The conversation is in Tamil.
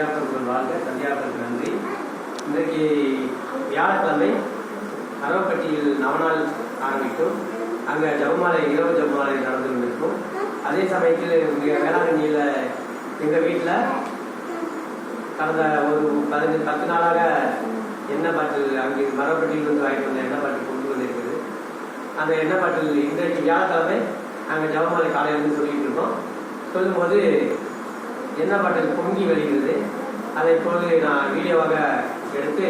தந்தியாபுரங்கள் வாழ்க தந்தியாபுரத்துக்கு நன்றி. இன்றைக்கு வியாழக்கிழமை அரவப்பட்டியில் நவநாள் ஆரம்பிக்கும். அங்கே ஜபமாலை இரவு ஜபமாலை நடந்து கொண்டிருக்கும். அதே சமயத்தில் இங்கே வேளாங்கண்ணியில் எங்கள் வீட்டில் கடந்த ஒரு பதினஞ்சு பத்து நாளாக எண்ணெய் பாட்டில் அங்கே மரப்பட்டியிலிருந்து வாங்கிட்டு வந்த எண்ணெய் பாட்டில் கொண்டு வந்திருக்குது. அந்த எண்ணெய் பாட்டில் இன்றைக்கு வியாழக்கிழமை நாங்கள் ஜபமாலை காலையிலேருந்து சொல்லிட்டு இருக்கோம். சொல்லும்போது என்ன பாட்டில் பொங்கி வருகிறது அதை இப்பொழுது நான் வீடியோவாக எடுத்து